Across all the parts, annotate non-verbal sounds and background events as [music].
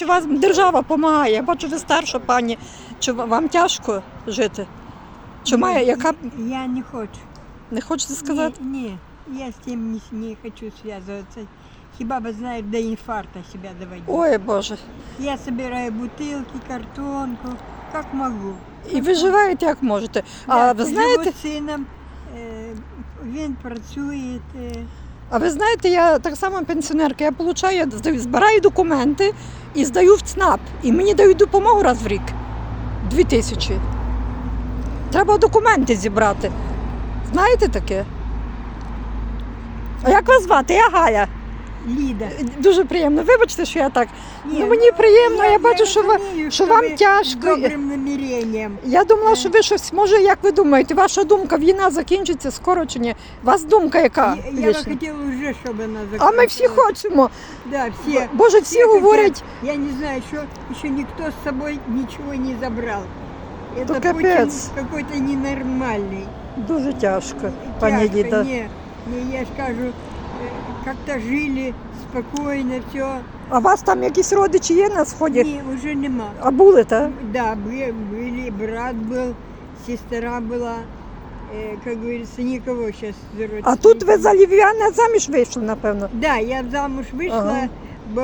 чи вас держава допомагає? Я бачу, ви старша пані. Чи ва- вам тяжко жити? Чи має яка Я не хочу. не хочете сказати? Не, не, я с тем не, не хочу связываться. Хиба бы, знаешь, до инфаркта себя доводить. Ой Боже. Я собираю бутылки, картонку, как могу. І виживаєте як можете. А Да, ви живу знаєте, з сином, е, він працює. е, а ви знаєте, я так само пенсіонерка, я получаю, я збираю документи і здаю в ЦНАП. І мені дають допомогу раз в рік. Дві тисячі. Треба документи зібрати. Знаєте таке? А як вас звати? Я Галя. Ліда. Дуже приємно. Вибачте, що я так. Ні, ну мені приємно, я, бачу, що ви. розумію, що вам ви тяжко. З добрим наміренням. Я думала, що ви щось, може, як ви думаєте, ваша думка, війна закінчиться скоро чи ні? У вас думка яка? Я, я бы вічна? хотела уже, чтобы она А закончилась. ми всі хочемо. Да, все. Боже, всі Все хотят. говорять, Я не знаю, еще, еще никто с собой ничего не забрал. Это То Путин капец. какой-то ненормальный. дуже тяжко, пані Тяжко, Ліда. Не, не, я ж кажу, э, как-то жили спокойно, все. А у вас там якісь родичі є на сході? Не, уже нема. А були, так? Да, были, были, брат был, сестра была, э, как говорится, никого сейчас А тут ви за львів'яна заміж вийшли, напевно. Да, я замуж вышла, Ага. бо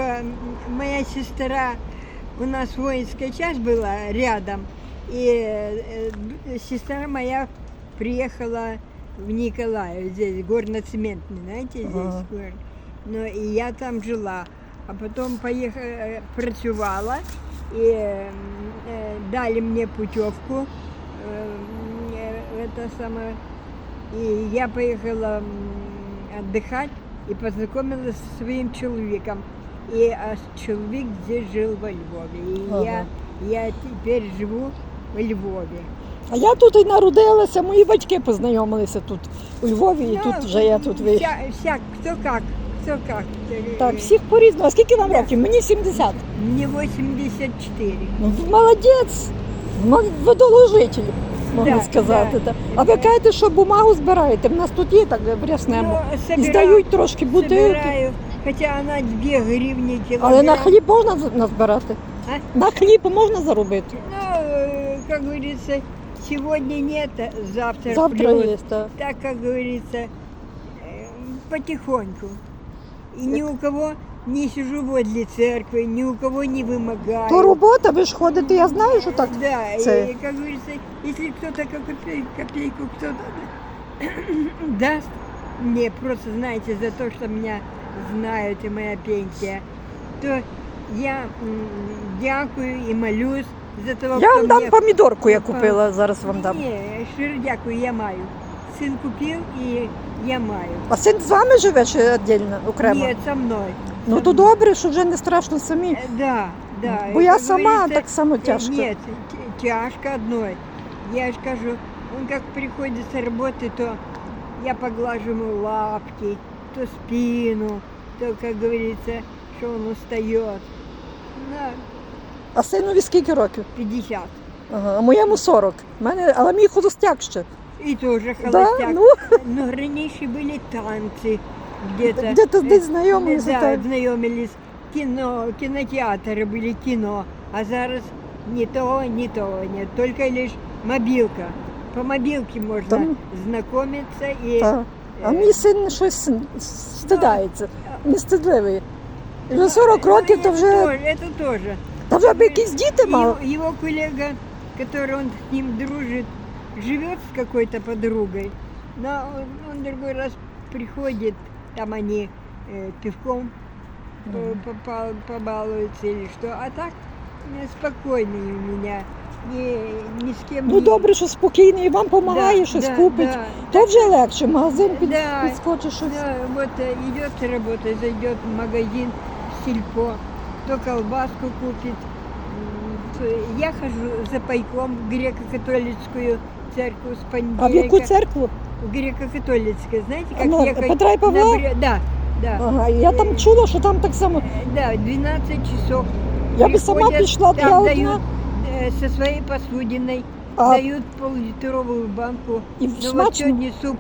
моя сестра, у нас воинская часть была рядом, и э, д- сестра моя приехала в Николаев, здесь горно-цементный, знаете, здесь Ага. город. Но и я там жила, а потом поехала, працювала, и э, э, дали мне путевку, э, э, это самое, и я поехала м, отдыхать и познакомилась со своим человеком. И а человек здесь жил во Львове. И Ага. я, я теперь живу во Львове. А я тут і народилася, мої батьки познайомилися тут у Львові, і Ну, тут вже я тут. Вся. Э, Так, всіх по-різному. А скільки вам років? Мені 70. Мне 84. Ну, молодець, Мол- ви доложитель, можна Да, сказати. да. так. А ви кажете, що бумагу збираєте? В нас тут є так бряснемо. Ну, І собираю- здають трошки бутилки. Собираю, хотя она 2 гривни килограмм. Але на хліб можна з- назбирати? А? На хліб можна заробити? Ну, э, как говорится, сегодня нет, завтра, Завтра плюс. є, так. Так, как говорится, э, потихоньку. И ни у кого не сижу возле церкви, ни у кого не вымогаю. То робота, ви ж ходите, я знаю, що так. Да, це- и, как говорится, если кто-то копейку, копейку кто-то [coughs] даст мне, просто знаете, за то, что меня знают и моя пенсия, то я дякую і молюсь за того, Я хто вам дам мені... помідорку, я Пам- купила, зараз вам дам. Ні, щиро дякую, я маю. Син купив і я маю. А син з вами живе чи віддільно, окремо? Ні, со мною. Ну Со то мною. добре, що вже не страшно самі. Е, Да, да. Бо И, я как сама говорится, так само э, тяжко. Нет, т- тяжко одной. Я же скажу, он как приходит с работы, то я поглажу ему лапки, то спину, то, как говорится, что он устает. На А синові скільки років? 50. Ага, а моєму 40. Мене, але мій холостяк ще. И тоже Да? холостяк. Ну, Но раньше были танцы где-то. Где-то Э, здесь знайомилися, Да, так. знайомились. Кино, кинотеатры были кино. А зараз ни того, ни того нет. Только лишь мобилка. По мобилке можно Там- знакомиться и... так. А мій син щось стидається. Не стидливий. І Вже 40 Ну, років, то это вже, тоже- Это тоже. та вже б якісь діти Его, мав. его коллега, который он с ним дружит, живет с какой-то подругой, но он, он другой раз приходит, там они э, пивком по- попал- побалуются или что. А так э, спокойный у меня. Ни, ни с кем Ну не... добре, що спокійний, і вам Да, допомагає, щось да, купить. да. То вже легше, в магазин під, Да. підскочиш щось. Да, вот э, идет с работы, зайдет в магазин, в сельпо, то колбаску купит. Я хожу за пайком в греко-католическую церковь с А в яку понедельника. церкву? В греко-католическую, знаете, как Ну, ехать Петра и Павла? на Да, да. Ага, я там чула, що там так само. Э, Да, 12 часов. Я би сама пішла, там я дают одна. э, со своей посудиной, А дают пол-литровую банку. і Ну вот сегодня суп,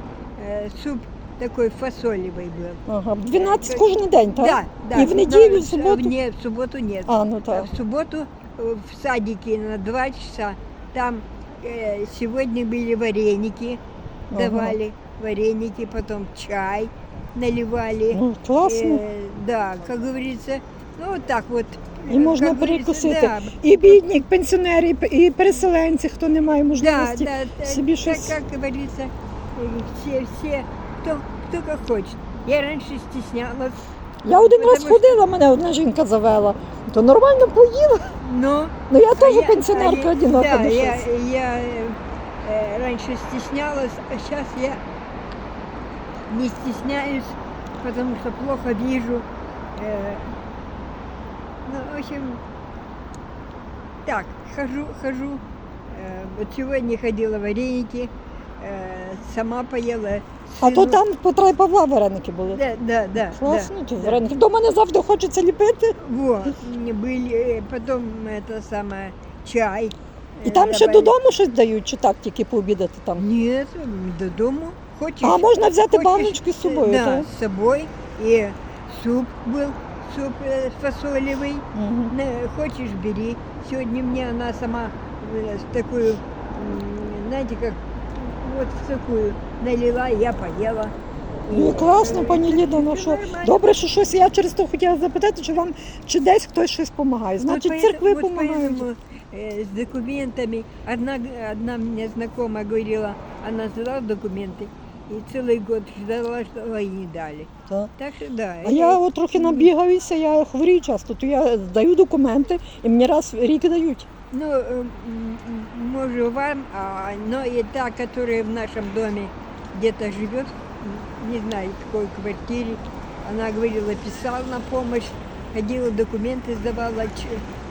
э, суп такой фасолевый был. Ага. 12 кожен день, так? Да, да. І в неділю, Но в суботу? Нет, в субботу нет. А, ну А так. В субботу э, в садике на два часа. Там э, сегодня были вареники, Ага. давали вареники, потом чай наливали. Ну, класно. Э, да, как говорится, ну вот так вот. І э, можна как говорится, перекусити. Да, І бідні, і пенсіонери, і п- і переселенці, хто не має да, можливості. да, да, себе так, щось- как говорится, э, все, все, кто, кто как хочет. Я раньше стеснялась, Я один раз Потому що- ходила, мене одна жінка завела. То нормально поїла. но Ну я А теж я- пенсіонерка а я- одинока. Да, ну, я, щось. я э, э, раньше стеснялась, а сейчас я не стесняюсь, потому что плохо вижу. Э, ну, в общем, так, хожу, хожу. Э, вот сегодня ходила вареники, э, сама поела. А то сыну- там по Петра і Павла вареники були. Да, да, да. Класно, ті да. вареники. Дома не завжди хочеться ліпити. Вот, были, э, потом это самое, чай. І э, там ще добавили. додому щось дають, чи так тільки пообідати там. Нет, додому. Хочешь, А можна взяти хочешь, баночки з собою, Да, так? с собой. И суп был, суп э, фасолевый. Мгм. На- Хочешь, бери. Сегодня мне она сама э, с такую, м, знаете, как вот в такую налила, я поела. Ну И, класно, э, пані Ліда, ну всё що нормально. добре, що щось я через то хотіла запитати, чи вам чи десь хтось щось допомагає. Значить, вот церкви поэтому- вот допомагають. поэтому, э, с документами. Одна, одна мне знакомая говорила, она сдала документы и целый год ждала, ждала и не дали. Так. Так что да. А это- я от трохи набігаюся, я хворію часто, то я здаю документи і мені раз в рік дають. Ну, э, может вам, а, но и та, которая в нашем доме где-то живет, не знаю, в какой квартире, она говорила, писала на помощь, ходила, документы сдавала,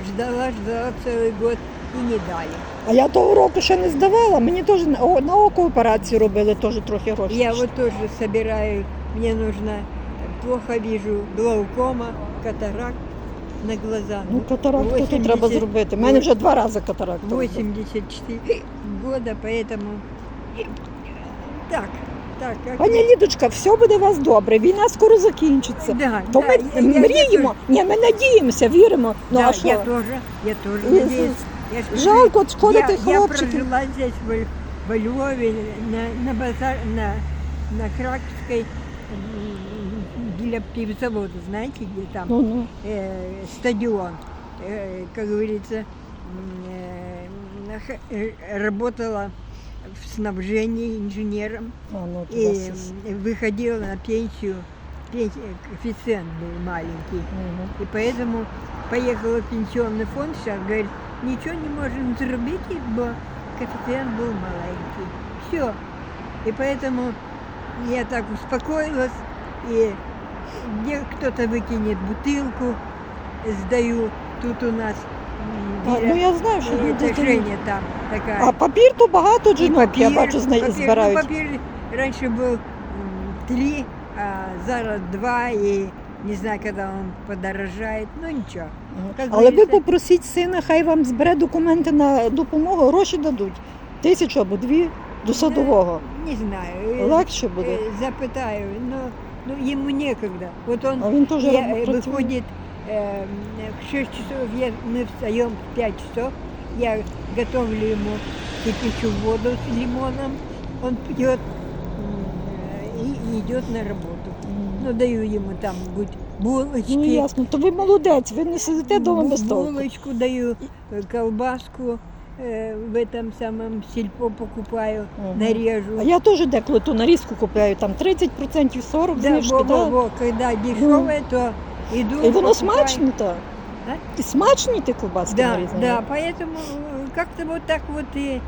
ждала, ждала целый год и не дали. А я того року ще не здавала, мені теж на око операцію робили, теж трохи грошей. Я вот тоже собираю, мне нужно, э, плохо вижу, глаукома, катаракт на глаза. Ну, катаракту то 80 треба зробити. У мене вже два рази катаракта. 84 года, поэтому так, так, как Пані Лідочка, все буде у вас добре, війна скоро закінчиться. да, То да, ми я- я- я мріємо, ні, ми надіємося, віримо. Ну да, а що? я тоже, я тоже Ісус. надеюсь. Я Жалко, шкода я, я прожила здесь, в, во Львове, на, на базар, на, на Кракской, для пивзавода, знаете, где там? Ну, ну. э, стадион, э, как говорится, э, э, работала в снабжении инженером А, ну, и м, выходила на пенсию. Пенсия, коэффициент был маленький. Мгм. И поэтому поехала в пенсионный фонд, сейчас говорит, ничего не можем зробити, бо коэффициент был маленький. Все. И поэтому я так успокоилась, и кто-то выкинет бутылку, сдаю. Тут у нас м, А, біля- ну я знаю, що э, люди. это Женя там такая. А папір то багато И жінок, я папір- бачу, зна- папір- збирають. Ну, папір раньше был м, три, а зараз два, и не знаю, когда он подорожает, ну ничего. Мгм. Як Але ви говориться- попросіть сина, хай вам збере документи на допомогу, гроші дадуть. Тисячу або дві до садового. Не знаю. э, Легше буде. э, Запытаю, но ну, ему некогда. Вот он А він теж я, роб- э, працює. выходит э, в 6 часов, я, мы встаем в 5 часов, я готовлю ему кипячу воду с лимоном, он пьет м, и идет на работу. Ну, даю ему там будь булочки. Ну ясно, то ви молодець, ви не сидите вдома бу- без толку. булочку даю, э, колбаску э, в этом самом сельпо покупаю, Мгм. нарежу. А я теж деколи ту нарізку купляю, там 30%, 40% Да, знижки, во, во, да? во, когда дешевое, то иду. І воно покупаю. смачно так. А? І смачні ті ковбаски Да, нарізані. да, поэтому э, как-то вот так вот и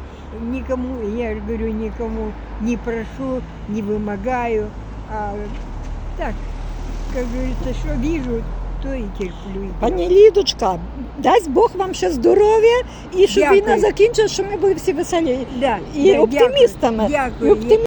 никому, я же говорю, никому не прошу, не вымогаю, а так, как говорится, что вижу, то і терплю. Пані Лідочка, дасть Бог вам ще здоров'я і щоб Дякую. війна закінчилася, що ми були всі веселі Да, і да, оптимістами. Дякую. І оптимі-